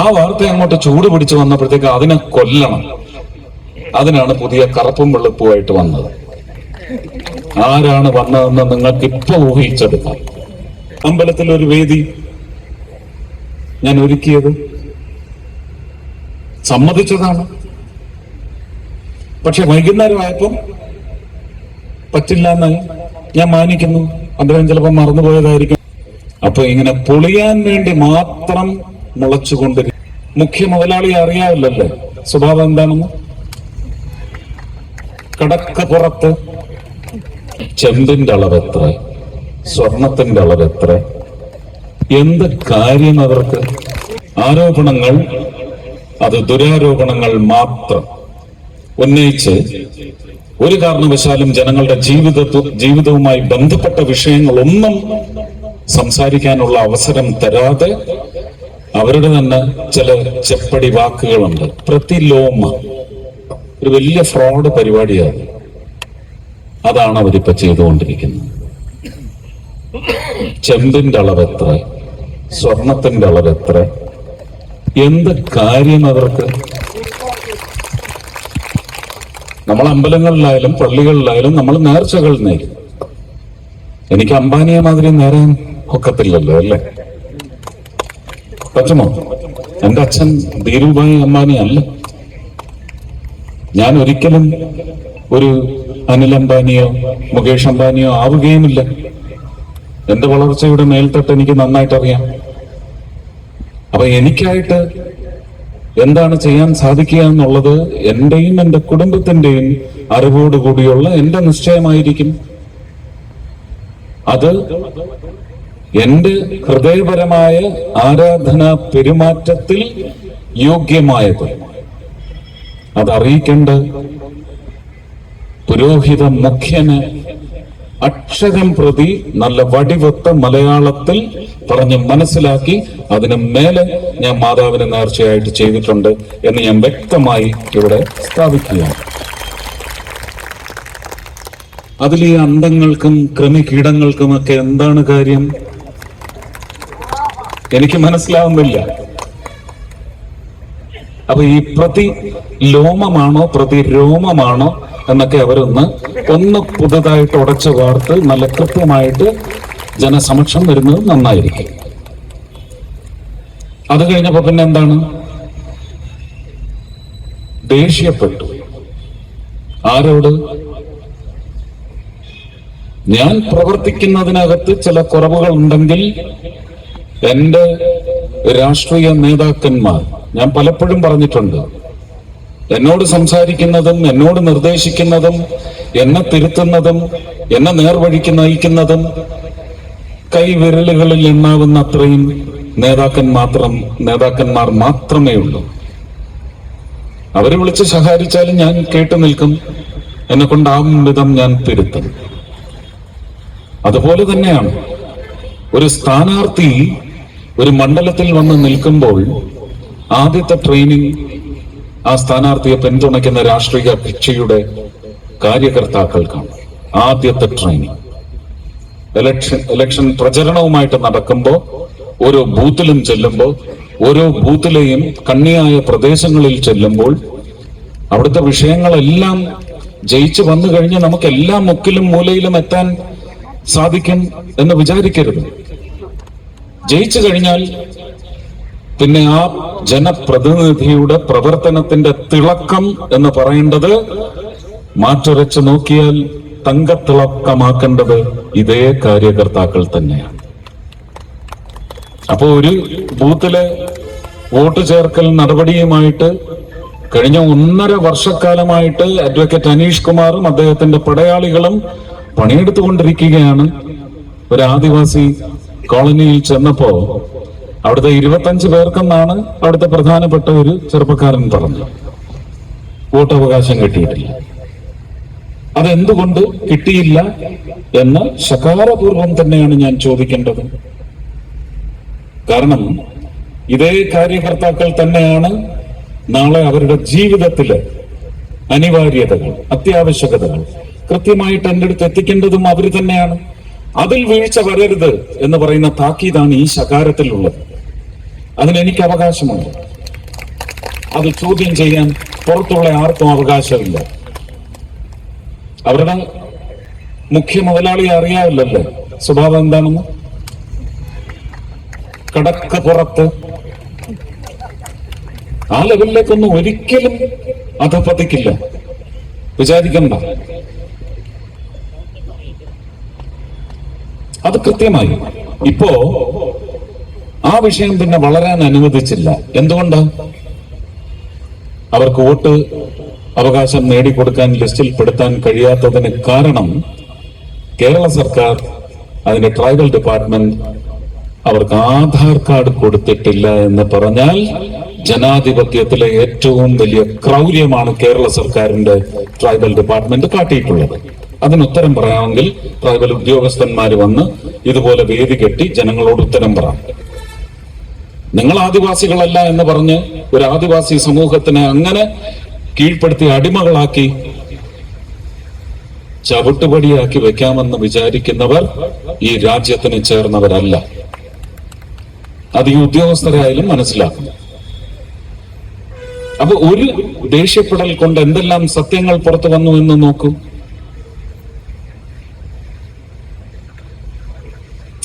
ആ വാർത്ത അങ്ങോട്ട് ചൂട് പിടിച്ചു വന്നപ്പോഴത്തേക്ക് അതിനെ കൊല്ലണം. അതിനാണ് പുതിയ കറുപ്പും വെളുപ്പുമായിട്ട് വന്നത്. ആരാണ് വന്നതെന്ന് നിങ്ങൾക്ക് ഇപ്പൊ ഊഹിച്ചെടുക്കാം. അമ്പലത്തിൽ ഒരു വേദി ഞാൻ ഒരുക്കിയത് സമ്മതിച്ചതാണ്. പക്ഷെ വൈകുന്നേരമായപ്പം പറ്റില്ല എന്ന് ഞാൻ മാനിക്കുന്നു. അദ്ദേഹം ചിലപ്പോൾ മറന്നുപോയതായിരിക്കും. അപ്പൊ ഇങ്ങനെ പൊളിയാൻ വേണ്ടി മാത്രം മുളച്ചുകൊണ്ടിരിക്കും മുഖ്യ മുതലാളി അറിയാവില്ലല്ലേ. സ്വഭാവം എന്താണെന്ന്? കടക്ക പുറത്ത് ചെമ്പിന്റെ അളവെത്ര? സ്വർണത്തിന്റെ അളവെത്ര? എന്ത് കാര്യം അവർക്ക്? ആരോപണങ്ങൾ അത് ദുരാരോപണങ്ങൾ മാത്രം. ഉന്നയിച്ച് ഒരു കാരണവശാലും ജനങ്ങളുടെ ജീവിത ജീവിതവുമായി ബന്ധപ്പെട്ട വിഷയങ്ങളൊന്നും സംസാരിക്കാനുള്ള അവസരം തരാതെ അവരുടെ തന്നെ ചില ചെപ്പടി വാക്കുകളുണ്ട്. പ്രതിലോമ ഒരു വലിയ ഫ്രോഡ് പരിപാടിയാണ്. അതാണ് അവരിപ്പോ ചെയ്തുകൊണ്ടിരിക്കുന്നത്. ചെമ്പിന്റെ അളവെത്ര സ്വർണത്തിന്റെ അളവെത്ര എന്ത് കാര്യം അവർക്ക്? നമ്മൾ അമ്പലങ്ങളിലായാലും പള്ളികളിലായാലും നമ്മൾ നേർച്ചകൾ നേരും. എനിക്ക് അംബാനിയെ മാതിരി നേരാൻ ഒക്കത്തില്ലല്ലോ അല്ലേ? പറ്റുമോ എന്റെ അച്ഛൻ ധീരുഭായി അംബാനി അല്ല. ഞാൻ ഒരിക്കലും ഒരു അനിൽ അംബാനിയോ മുകേഷ് അംബാനിയോ ആവുകയുമില്ല. എന്റെ വളർച്ചയുടെ മേൽത്തട്ട് എനിക്ക് നന്നായിട്ട് അറിയാം അപ്പൊ എനിക്കായിട്ട് എന്താണ് ചെയ്യാൻ സാധിക്കുക എന്നുള്ളത് എന്റെയും എന്റെ കുടുംബത്തിന്റെയും അറിവോടുകൂടിയുള്ള എന്റെ നിശ്ചയമായിരിക്കും. അത് എന്റെ ഹൃദയപരമായ ആരാധന പെരുമാറ്റത്തിൽ യോഗ്യമായത്. അതറിയിക്കേണ്ട പുരോഹിത മുഖ്യന് അക്ഷരം പ്രതി നല്ല വടിവത്ത മലയാളത്തിൽ പറഞ്ഞ് മനസ്സിലാക്കി അതിന് മേലെ ഞാൻ മാതാവിന് നേർച്ചയായിട്ട് ചെയ്തിട്ടുണ്ട് എന്ന് ഞാൻ വ്യക്തമായി ഇവിടെ സ്ഥാപിക്കുകയാണ്. അതിൽ ഈ അന്തങ്ങൾക്കും ക്രമികീടങ്ങൾക്കും ഒക്കെ എന്താണ് കാര്യം? എനിക്ക് മനസ്സിലാവുന്നില്ല. അപ്പൊ ഈ പ്രതി ലോമമാണോ പ്രതി രോമമാണോ എന്നൊക്കെ അവരൊന്ന് ഒന്ന് പുതുതായിട്ട് ഉടച്ചു വാർത്ത് നല്ല കൃത്യമായിട്ട് ജനസമക്ഷം വരുന്നത് നന്നായിരിക്കും. അത് കഴിഞ്ഞപ്പോ പിന്നെ എന്താണ്? ദേഷ്യപ്പെട്ടു. ആരോട്? ഞാൻ പ്രവർത്തിക്കുന്നതിനകത്ത് ചില കുറവുകൾ ഉണ്ടെങ്കിൽ എന്റെ രാഷ്ട്രീയ നേതാക്കന്മാർ ഞാൻ പലപ്പോഴും പറഞ്ഞിട്ടുണ്ട് എന്നോട് സംസാരിക്കുന്നതും എന്നോട് നിർദ്ദേശിക്കുന്നതും എന്നെ തിരുത്തുന്നതും എന്നെ നേർവഴിക്ക് നയിക്കുന്നതും കൈവിരലുകളിൽ എണ്ണാവുന്ന അത്രയും നേതാക്കൻ മാത്രം നേതാക്കന്മാർ മാത്രമേ ഉള്ളൂ. അവരെ വിളിച്ച് സഹാരിച്ചാലും ഞാൻ കേട്ടു നിൽക്കും എന്നെ കൊണ്ടാവും വിധം ഞാൻ തിരുത്തും. അതുപോലെ തന്നെയാണ് ഒരു സ്ഥാനാർത്ഥി ഒരു മണ്ഡലത്തിൽ വന്ന് നിൽക്കുമ്പോൾ ആദ്യത്തെ ട്രെയിനിങ് ആ സ്ഥാനാർത്ഥിയെ പിന്തുണയ്ക്കുന്ന രാഷ്ട്രീയ കക്ഷിയുടെ കാര്യകർത്താക്കൾക്കാണ് ആദ്യത്തെ ട്രെയിനിങ് ഇലക്ഷൻ ഇലക്ഷൻ പ്രചരണവുമായിട്ട് നടക്കുമ്പോൾ ഓരോ ബൂത്തിലും ചെല്ലുമ്പോൾ ഓരോ ബൂത്തിലെയും കണ്ണിയായ പ്രദേശങ്ങളിൽ ചെല്ലുമ്പോൾ അവിടുത്തെ വിഷയങ്ങളെല്ലാം ജയിച്ചു വന്നു കഴിഞ്ഞ് നമുക്ക് എല്ലാ മുക്കിലും മൂലയിലും എത്താൻ സാധിക്കും എന്ന് വിചാരിക്കരുത്. ജയിച്ചു കഴിഞ്ഞാൽ പിന്നെ ആ ജനപ്രതിനിധിയുടെ പ്രവർത്തനത്തിന്റെ തിളക്കം എന്ന് പറയേണ്ടത് മാറ്റുരച്ച് നോക്കിയാൽ തങ്കത്തിളക്കമാക്കേണ്ടത് ഇതേ കാര്യകർത്താക്കൾ തന്നെയാണ്. അപ്പോ ഒരു ബൂത്തിലെ വോട്ട് ചേർക്കൽ നടപടിയുമായിട്ട് കഴിഞ്ഞ ഒന്നര വർഷക്കാലമായിട്ട് അഡ്വക്കേറ്റ് അനീഷ് കുമാറും അദ്ദേഹത്തിന്റെ പടയാളികളും പണിയെടുത്തുകൊണ്ടിരിക്കുകയാണ്. ഒരു ആദിവാസി കോളനിയിൽ ചെന്നപ്പോ അവിടുത്തെ ഇരുപത്തഞ്ച് പേർക്കെന്നാണ് അവിടുത്തെ പ്രധാനപ്പെട്ട ഒരു ചെറുപ്പക്കാരൻ പറഞ്ഞത്. വോട്ടവകാശം കിട്ടിയിട്ടില്ല. അതെന്തുകൊണ്ട് കിട്ടിയില്ല എന്ന് ശകാരപൂർവം തന്നെയാണ് ഞാൻ ചോദിക്കേണ്ടത്. കാരണം ഇതേ കാര്യകർത്താക്കൾ തന്നെയാണ് നാളെ അവരുടെ ജീവിതത്തിലെ അനിവാര്യതകൾ അത്യാവശ്യകതകൾ കൃത്യമായിട്ട് എന്റെ അടുത്ത് എത്തിക്കേണ്ടതും അവർ തന്നെയാണ്. അതിൽ വീഴ്ച വരരുത് എന്ന് പറയുന്ന താക്കീതാണ് ഈ ശകാരത്തിലുള്ളത് അതിന് എനിക്ക് അവകാശമുണ്ട്. അത് ചോദ്യം ചെയ്യാൻ പുറത്തുള്ള ആർക്കും അവകാശമില്ല. അവരുടെ മുഖ്യ മുതലാളിയെ അറിയാവില്ലല്ലോ സ്വഭാവം എന്താണെന്ന്? കടക്ക് പുറത്ത് ആ ലെവലിലേക്കൊന്നും ഒരിക്കലും അധപ്പതിക്കില്ല വിചാരിക്കണ്ട. അത് കൃത്യമായി. ഇപ്പോ ആ വിഷയം പിന്നെ വളരാൻ അനുവദിച്ചില്ല. എന്തുകൊണ്ട്? അവർക്ക് വോട്ട് അവകാശം നേടിക്കൊടുക്കാൻ ലിസ്റ്റിൽ പെടുത്താൻ കഴിയാത്തതിന് കാരണം കേരള സർക്കാർ അതിന്റെ ട്രൈബൽ ഡിപ്പാർട്ട്മെന്റ് അവർക്ക് ആധാർ കാർഡ് കൊടുത്തിട്ടില്ല എന്ന് പറഞ്ഞാൽ ജനാധിപത്യത്തിലെ ഏറ്റവും വലിയ ക്രൗര്യമാണ് കേരള സർക്കാരിന്റെ ട്രൈബൽ ഡിപ്പാർട്ട്മെന്റ് കാട്ടിയിട്ടുള്ളത്. അതിന് ഉത്തരം പറയാമെങ്കിൽ ട്രൈബൽ ഉദ്യോഗസ്ഥന്മാർ വന്ന് ഇതുപോലെ വേദി കെട്ടി ജനങ്ങളോട് ഉത്തരം പറ. നിങ്ങൾ ആദിവാസികളല്ല എന്ന് പറഞ്ഞ് ഒരു ആദിവാസി സമൂഹത്തിനെ അങ്ങനെ കീഴ്പ്പെടുത്തി അടിമകളാക്കി ചവിട്ടുപടിയാക്കി വെക്കാമെന്ന് വിചാരിക്കുന്നവർ ഈ രാജ്യത്തിന് ചേർന്നവരല്ല. അത് ഈ ഉദ്യോഗസ്ഥരായാലും മനസ്സിലാക്കുന്നു. അപ്പൊ ഒരു ദേഷ്യപ്പെടൽ കൊണ്ട് എന്തെല്ലാം സത്യങ്ങൾ പുറത്തു വന്നു എന്ന് നോക്കൂ.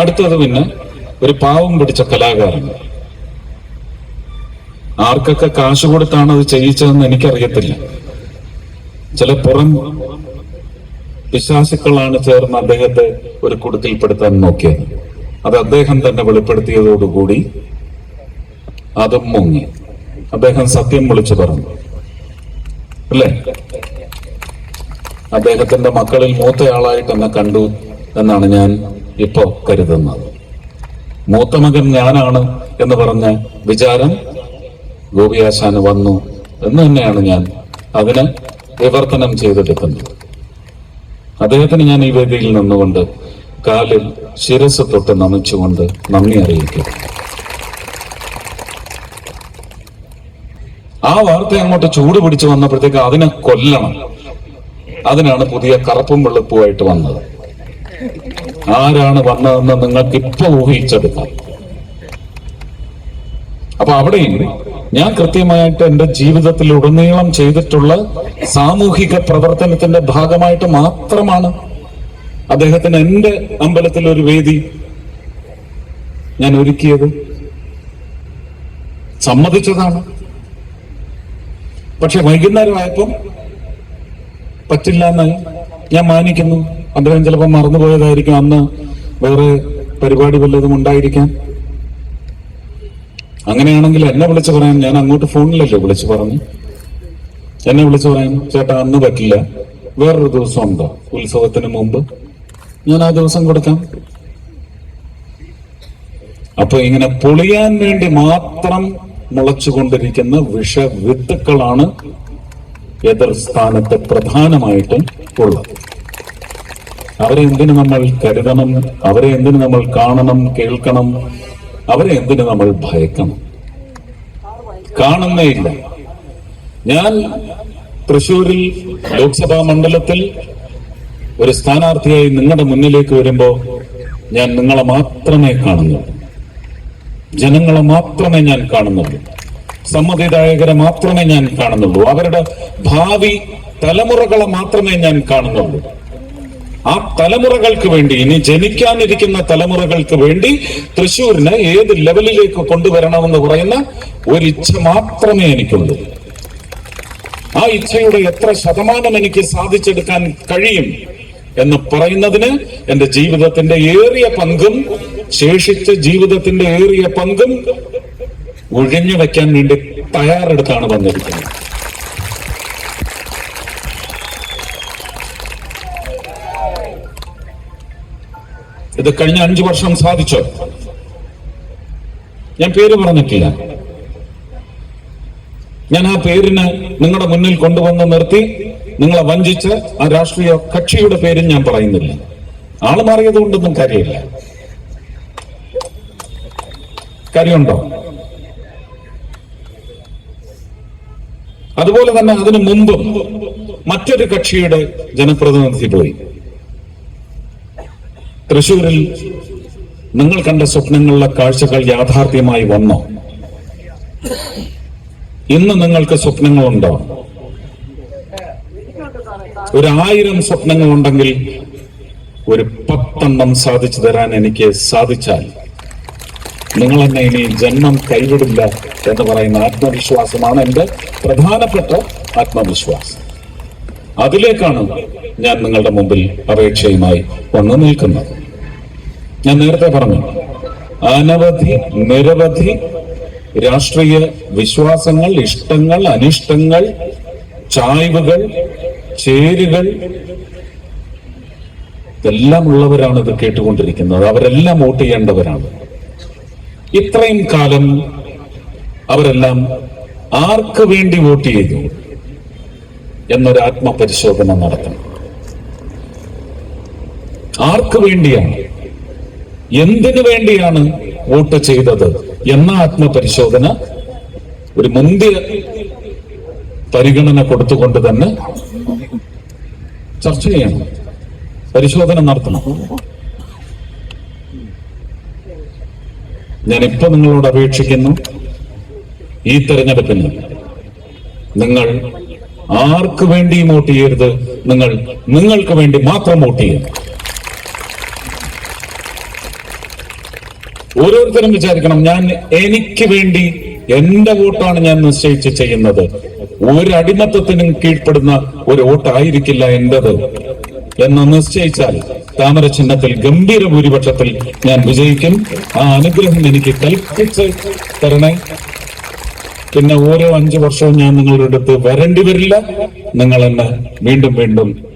അടുത്തത് പിന്നെ ഒരു പാവം പിടിച്ച കലാകാരൻ. ആർക്കൊക്കെ കാശ് കൊടുത്താണ് അത് ചെയ്യിച്ചതെന്ന് എനിക്കറിയത്തില്ല. ചില പുറം വിശ്വാസികളാണ് ചേർന്ന് അദ്ദേഹത്തെ ഒരു കുടുക്കിൽപ്പെടുത്താൻ നോക്കിയത്. അത് അദ്ദേഹം തന്നെ വെളിപ്പെടുത്തിയതോടുകൂടി അതും മുങ്ങി. അദ്ദേഹം സത്യം വിളിച്ചു പറഞ്ഞു. അല്ലേ? അദ്ദേഹത്തിന്റെ മക്കളിൽ മൂത്തയാളായിട്ട് എന്നെ കണ്ടു എന്നാണ് ഞാൻ ഇപ്പോ കരുതുന്നത്. മൂത്ത മകൻ ഞാനാണ് എന്ന് പറഞ്ഞ വിചാരം ഗോപിയാശാന് വന്നു എന്ന് തന്നെയാണ് ഞാൻ അതിന് വിവർത്തനം ചെയ്തെടുക്കുന്നത്. അദ്ദേഹത്തിന് ഞാൻ ഈ വേദിയിൽ നിന്നുകൊണ്ട് കാലിൽ ശിരസ് തൊട്ട് നമിച്ചുകൊണ്ട് നന്ദി അറിയിക്കും ആ വാർത്ത അങ്ങോട്ട് ചൂട് പിടിച്ചു വന്നപ്പോഴത്തേക്ക് അതിനെ കൊല്ലണം. അതിനാണ് പുതിയ കറുപ്പും വെളുപ്പുമായിട്ട് വന്നത്. ആരാണ് വന്നതെന്ന് നിങ്ങൾക്ക് ഇപ്പൊ ഊഹിച്ചെടുക്കാം. അപ്പൊ അവിടെ ഞാൻ കൃത്യമായിട്ട് എന്റെ ജീവിതത്തിൽ ഉടനീളം ചെയ്തിട്ടുള്ള സാമൂഹിക പ്രവർത്തനത്തിന്റെ ഭാഗമായിട്ട് മാത്രമാണ് അദ്ദേഹത്തിന് എന്റെ അമ്പലത്തിൽ ഒരു വേദി ഞാൻ ഒരുക്കിയത്. സമ്മതിച്ചതാണ്. പക്ഷെ വൈകുന്നേരമായപ്പം പറ്റില്ല എന്നായി. ഞാൻ മാനിക്കുന്നു. അദ്ദേഹം ചിലപ്പോൾ മറന്നുപോയതായിരിക്കും. അന്ന് വേറെ പരിപാടി വല്ലതും ഉണ്ടായിരിക്കാം. അങ്ങനെയാണെങ്കിൽ എന്നെ വിളിച്ചു പറയാൻ ഞാൻ അങ്ങോട്ട് ഫോണിലല്ലേ വിളിച്ചു പറഞ്ഞു. എന്നെ വിളിച്ചു പറയാൻ ചേട്ടാ അന്ന് പറ്റില്ല. വേറൊരു ദിവസം ഉണ്ടോ? ഉത്സവത്തിന് മുമ്പ്. ഞാൻ ആ ദിവസം കൊടുക്കാം. അപ്പൊ ഇങ്ങനെ പൊളിയാൻ വേണ്ടി മാത്രം മുളച്ചുകൊണ്ടിരിക്കുന്ന വിഷവിത്തുക്കളാണ് എതിർ സ്ഥാനത്ത് പ്രധാനമായിട്ടും ഉള്ളത്. അവരെ എന്തിനു നമ്മൾ കരുതണം? അവരെ എന്തിനു നമ്മൾ കാണണം കേൾക്കണം? അവരെ എന്തിനു നമ്മൾ ഭയക്കണം? കാണുന്നേയില്ല ഞാൻ തൃശൂരിൽ ലോക്സഭാ മണ്ഡലത്തിൽ ഒരു സ്ഥാനാർത്ഥിയായി നിങ്ങളുടെ മുന്നിലേക്ക് വരുമ്പോ ഞാൻ നിങ്ങളെ മാത്രമേ കാണുന്നുള്ളൂ. ജനങ്ങളെ മാത്രമേ ഞാൻ കാണുന്നുള്ളൂ. സമ്മതിദായകരെ മാത്രമേ ഞാൻ കാണുന്നുള്ളൂ. അവരുടെ ഭാവി തലമുറകളെ മാത്രമേ ഞാൻ കാണുന്നുള്ളൂ. ആ തലമുറകൾക്ക് വേണ്ടി ഇനി ജനിക്കാനിരിക്കുന്ന തലമുറകൾക്ക് വേണ്ടി തൃശ്ശൂരിനെ ഏത് ലെവലിലേക്ക് കൊണ്ടുവരണമെന്ന് പറയുന്ന ഒരു ഇച്ഛ മാത്രമേ എനിക്കുള്ളൂ. ആ ഇച്ഛയുടെ എത്ര ശതമാനം എനിക്ക് സാധിച്ചെടുക്കാൻ കഴിയും എന്ന് പറയുന്നതിന് എന്റെ ജീവിതത്തിന്റെ ഏറിയ പങ്കും ശേഷിച്ച ജീവിതത്തിന്റെ ഏറിയ പങ്കും ഒഴിഞ്ഞു വെക്കാൻ വേണ്ടി തയ്യാറെടുത്താണ് വന്നിരിക്കുന്നത്. ഇത് കഴിഞ്ഞ അഞ്ചു വർഷം സാധിച്ചോ? ഞാൻ പേര് പറഞ്ഞിട്ടില്ല. ഞാൻ ആ പേരിന് നിങ്ങളുടെ മുന്നിൽ കൊണ്ടുവന്ന് നിർത്തി നിങ്ങളെ വഞ്ചിച്ച് ആ രാഷ്ട്രീയ കക്ഷിയുടെ പേരും ഞാൻ പറയുന്നില്ല. ആൾ മാറിയത് കൊണ്ടൊന്നും കാര്യമില്ല. കാര്യമുണ്ടോ? അതുപോലെ തന്നെ അതിനു മുമ്പും മറ്റൊരു കക്ഷിയുടെ ജനപ്രതിനിധി പോയി. തൃശൂരിൽ നിങ്ങൾ കണ്ട സ്വപ്നങ്ങളിലെ കാഴ്ചകൾ യാഥാർത്ഥ്യമായി വന്നോ? ഇന്ന് നിങ്ങൾക്ക് സ്വപ്നങ്ങളുണ്ടോ? ഒരു സ്വപ്നങ്ങളുണ്ടെങ്കിൽ ഒരു പത്തെണ്ണം സാധിച്ചു തരാൻ എനിക്ക് സാധിച്ചാൽ നിങ്ങൾ എന്നെ ഇനി ജന്മം കൈവിടില്ല എന്ന് പറയുന്ന ആത്മവിശ്വാസമാണ് എന്റെ പ്രധാനപ്പെട്ട ആത്മവിശ്വാസം. അതിലേക്കാണ് ഞാൻ നിങ്ങളുടെ മുമ്പിൽ അപേക്ഷയുമായി വന്നു നിൽക്കുന്നു. ഞാൻ നേരത്തെ പറഞ്ഞു അനവധി നിരവധി രാഷ്ട്രീയ വിശ്വാസങ്ങൾ ഇഷ്ടങ്ങൾ അനിഷ്ടങ്ങൾ ചായ്വുകൾ ചേരുകൾ ഇതെല്ലാം ഉള്ളവരാണ് ഇത് കേട്ടുകൊണ്ടിരിക്കുന്നത്. അവരെല്ലാം വോട്ട് ചെയ്യേണ്ടവരാണ്. ഇത്രയും കാലം അവരെല്ലാം ആർക്ക് വേണ്ടി വോട്ട് ചെയ്തു എന്നൊരു ആത്മപരിശോധന നടത്തണം. ആർക്ക് വേണ്ടിയാണ്? എന്തിനു വേണ്ടിയാണ് വോട്ട് ചെയ്തത് എന്ന ആത്മപരിശോധന ഒരു മുന്തിയ പരിഗണന കൊടുത്തുകൊണ്ട് തന്നെ ചർച്ച ചെയ്യണം. പരിശോധന നടത്തണം. ഞാൻ ഇപ്പൊ നിങ്ങളോട് അപേക്ഷിക്കുന്നു ഈ തെരഞ്ഞെടുപ്പിന്. നിങ്ങൾ ആർക്ക് വേണ്ടിയും വോട്ട് ചെയ്യരുത്. നിങ്ങൾ നിങ്ങൾക്ക് വേണ്ടി മാത്രം വോട്ട് ചെയ്യണം. ഓരോരുത്തരും വിചാരിക്കണം ഞാൻ എനിക്ക് വേണ്ടി എന്റെ വോട്ടാണ് ഞാൻ നിശ്ചയിച്ച് ചെയ്യുന്നത്. ഒരു അടിമത്തത്തിനും കീഴ്പ്പെടുന്ന ഒരു വോട്ടായിരിക്കില്ല എന്റേത് എന്ന് നിശ്ചയിച്ചാൽ താമര ചിഹ്നത്തിൽ ഗംഭീര ഭൂരിപക്ഷത്തിൽ ഞാൻ വിജയിക്കും. ആ അനുഗ്രഹം എനിക്ക് കൽപ്പിച്ച് തരണേ. പിന്നെ ഓരോ അഞ്ചു വർഷവും ഞാൻ നിങ്ങളുടെ അടുത്ത് വരേണ്ടി വരില്ല. നിങ്ങൾ എന്നെ വീണ്ടും വീണ്ടും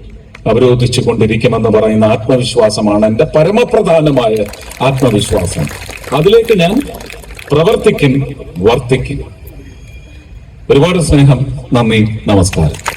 അവരോധിച്ചു കൊണ്ടിരിക്കുമെന്ന് പറയുന്ന ആത്മവിശ്വാസമാണ് എന്റെ പരമപ്രധാനമായ ആത്മവിശ്വാസം. അതിലേക്ക് ഞാൻ പ്രവർത്തിക്കും വർത്തിക്കും. ഒരുപാട് സ്നേഹം നന്ദി നമസ്കാരം.